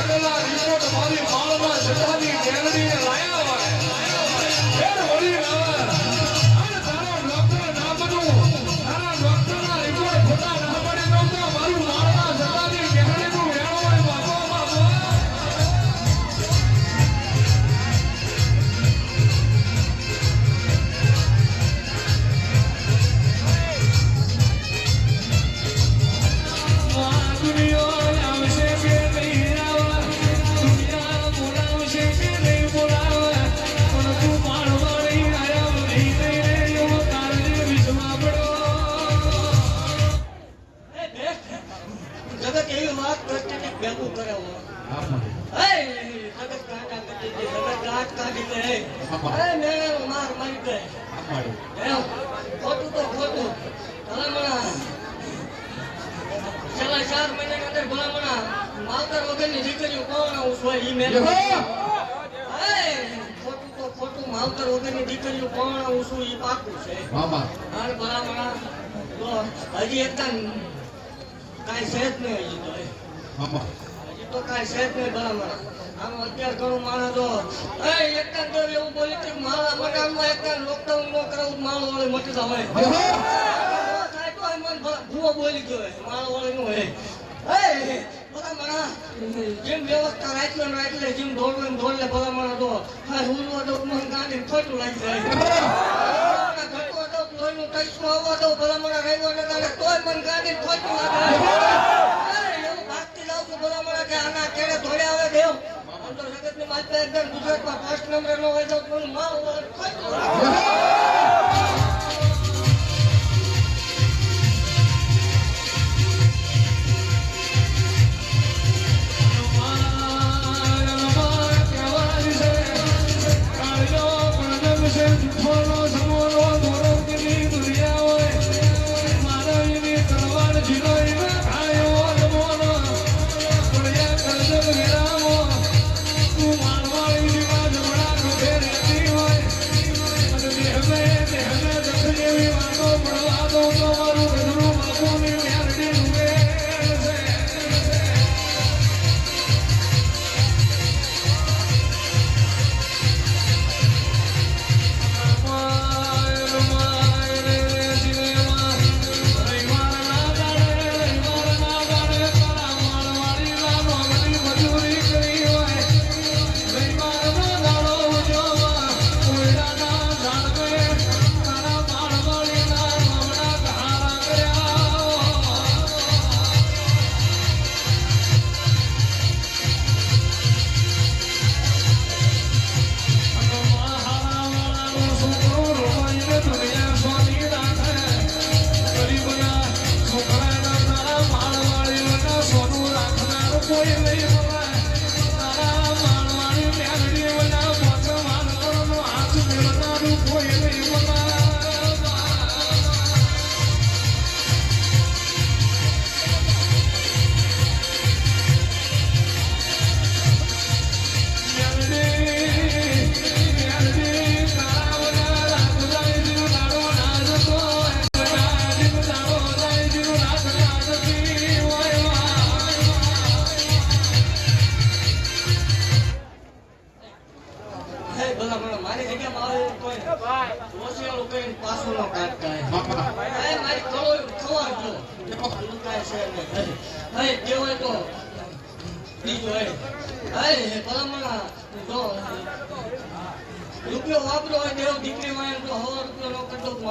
கடலா நீரோட மாதிரி மாலமா செல்லாதி હે, મેળાનો માર મારી દે. એમ, ખોટું તો ખોટું. ભલામણા. છેલ્લા ચાર મહિનાની અંદર ભલામણા. માવતર વગરની દીકરીઓ કોણ આવું છે ઈ મેં ખોટું તો ખોટું. માવતર વગરની દીકરીઓ કોણ આવું છું ઈ પાકું છે. અને ભલામણા. તો હજી એકદમ કાંઈ છે જ નહીં હજી તો હજી તો કાંઈ છે જ નહીં ભલામણા. આમ અત્યારે ઘણું માણસ તો એ એકદમ તો એવું બોલી કે મારા મકાનમાં એકદમ લોકડાઉન નો કરાવું તો મારો મટી જાવ હે. થાય તો એમ ભૂવો બોલી ગયો હે. મારો નું હે એ ભલામણા જેમ વ્યવસ્થા રાખી ને રાખી જેમ દોડવું એમ દોડ લે ભલામણા તો હા મન ગાંધી ખોટું લાગી જાય. ઘટવા દો લોહીનું આવવા દો ભલામણા રહેવા ન તોય મન ગાંધી ખોટું લાગે. જગતની એકદમ ગુજરાતમાં ફર્સ્ટ નંબર નો હોય તો મને મારો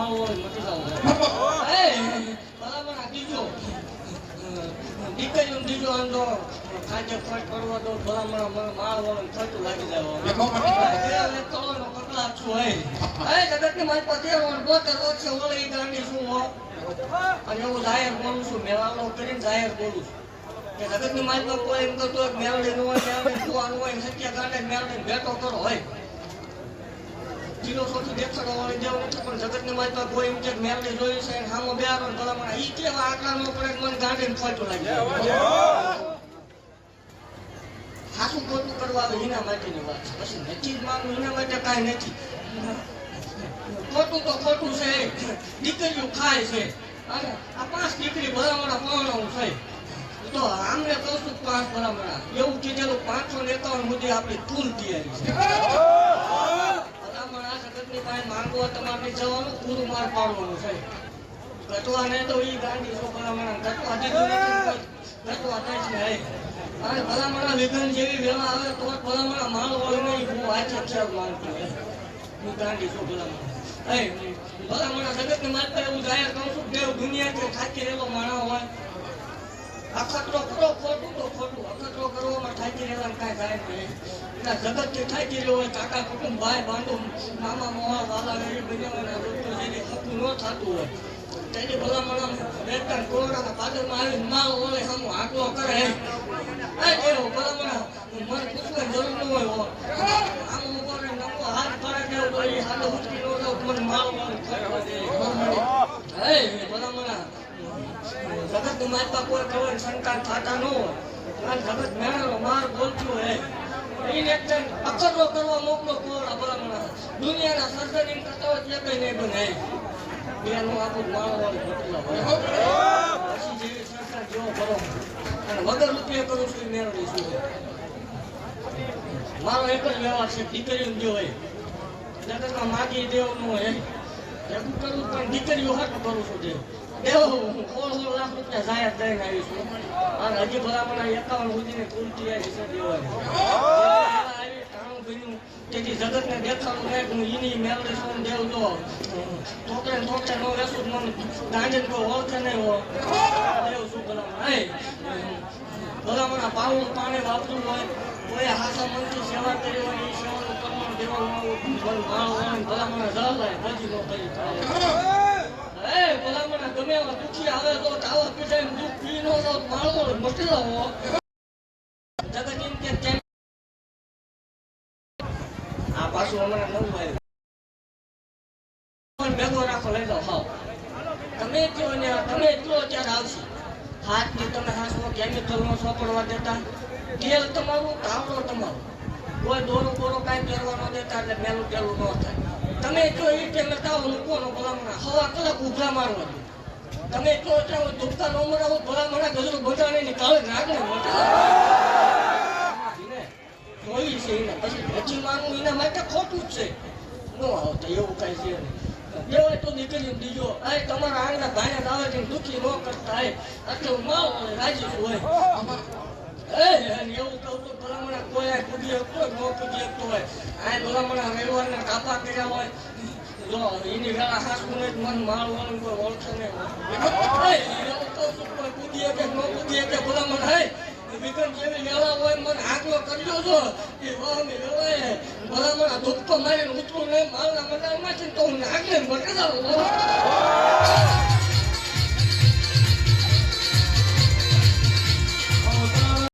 નો કરતો માળો હોય મટી જાવ હે ભલામણા બીજો દીકરીઓ બીજો આમ તો ખાંચે ખર્ચ કરવા દો ભલામણા મને માળ વાળો ખર્ચ લાગી હવે કળોનો કકળાટ છું હે. હે, જગતની મારી પાસે બોતેર વર્ષે ઓલે ગાંડી શું હો? અને હું જાહેર બોલું છું મેળાવડો કરીને જાહેર બોલું છું કે જગતની માલમાં કોઈ કરતો નું હોય મેળવડી જોવાનું હોય સત્યા કાંડે મેળવડી ભેટો કરો હોય કિલો સોથી દેખાડો હોય દેવું નથી પણ જગતની માલમાં કોઈ એમ કે જોયું છે સામો બેહારો ને ભલામણ ઈ કેવા આંકડા નો પડે મન મને ગાંડીને ખોટું લાગે સાસુ ખોટું કરવા આવે એના માટેની વાત છે. પછી નથી જ માનવું એના માટે કાંઈ નથી. ખોટું તો ખોટું છે. દીકરીઓ ખાય છે. અને આ પાંચ દીકરી ભલામણા પરણાવું છે. તો આમને કહું છું પાંચ ભલામણા. એવું કીધેલું પાંચસો ને એકાવન સુધી આપણી ફૂલ તૈયારી છે. જગતની પાસે માંગો તમારે જવાનું, પૂરું માર પાડવાનું છે. ગટવા ને તો ઈ ગાંધી છો ભલામણા ગટવા દીધું થાય છે અને ભલામણા વિઘન જેવી વેળા આવે તો ભલામણા માલ હોય નહીં. હું આછા ખ્યાલ માનતો હે ગાંધી છું ભલામણા? જગત જગતની માતા એવું જાહેર કહું છું કે દુનિયા કે થાકી રહેલો માણા હોય. આખા કરો, ખોટું તો ખોટું અખતરો કરવામાં થાકી રહેલા કાંઈ થાય નહીં ના, જગતથી થાકી રહ્યો હોય, કાકા કુટુંબ, ભાઈ બાંધો મામા, મોહા, વાલા એ બન્યાવાના લોકો થતું હકું ન થતું હોય. તેની ભલામણ બેટા કોરોનાના પાદરમાં આવીને માલ ઓલે સામું આટલો કરે એ દેવ ભલામણ મને પૂછવાની જરૂર ન હોય આમ ને નમો હાથ પડે દેવ તો એ હાથ ઉચકી નો મને માલ વાળો હે ભલામણ જગત માતા કોઈ ખબર સંતાન થતા ન હોય. જગત મેળાનો માર બોલતું હોય. એકદમ કરવા મોકલો કોણ? ભલામણા દુનિયાના સર્જન કરતા હોય ત્યાં કઈ નહીં. બને દુનિયાનું આખું માણવાનું હોય. પછી જેવી સરકાર જેવો કરો. અને વગર રૂપિયા કરું છું મેળવી છું. મારો એક જ વ્યવહાર છે દીકરીઓ જો હોય. જગતમાં માગી દેવનું હોય. ભેગું કરું પણ દીકરીઓ હાટ કરું છું દેવ દેવ હું સોળ સોળ લાખ રૂપિયા જાહેર દઈને આવી છું. અને હજી ભલામણ એકાવન સુધીની કુલ આવી છે દેવાની જગતને દેખાડું નહીં હું ઈની મેળવી છું દેવ જો ઠોકરે ને ઠોકરે નો વેસું મને ગાંજે કોઈ ઓળખે નહીં હો દેવ શું ભલામણ? હે? ભલામણ પાવડું પાણી વાપરવું હોય કોઈ હાસા મનથી સેવા કરી હોય એ સેવાનું કરવાનું દેવાનું માળ હોય ભલામણ જલાય પછી નો કરી ભલામણ ગમે એવા દુખી આવે તો ચાવા પીઠે દુઃખ પી નો તો માળવો મટી રહો જગત એમ કે તેમ આ પાછું હમણાં નવું આવ્યું પણ ભેગો રાખો લઈ જાઓ હાવ તમે કયો ને તમે કયો ત્યારે આવશે હાથની તમે હાથમાં કેમિકલ નો સોપડવા દેતા. તેલ તમારું તાવડો તમારો. કોઈ દોરો બોરો કાંઈ પહેરવા ન દેતા એટલે મેલું પેલું ન થાય. તમે એટલો એ તાવ મૂકવાનો ભલામણા. હવા કલાક ઉભરા મારવા દો. તમે એટલો એટલા ધૂપકા ન મરાવો ભલામણા ગજરું બધાને ની કાળે નાખને જોઈ છે એને. પછી પછી માનવું એના માટે ખોટું જ છે. ન આવતા એવું કઈ છે નહીં. દેવાય તો દીકરી દીજો આ તમારા આંગણા ભાઈને આવે છે દુખી ન કરતા હોય એટલે હું માવ રાજી છું હોય. એ અને એવું કહું તો ભલામણા કોઈ આ કૂદી શકતો હોય, ન કૂદી શકતો હોય. આ ભલામણા વ્યવહારના કાપા કર્યા હોય. જો એની વેળા હાસું નહીં મન માળવાનું કોઈ ઓળખે નહીં હોય એવું કહું કોઈ કૂદી શકે ન કૂદી શકે ભલામણ હે? વિકન જેવી વેળા હોય, મને આકલો કર્યો છો એ વાહની વેળાએ ભલામણા ધૂપકો મારીને ઉતરું નહીં મદારમાં છે તો હું મટી જાઉં.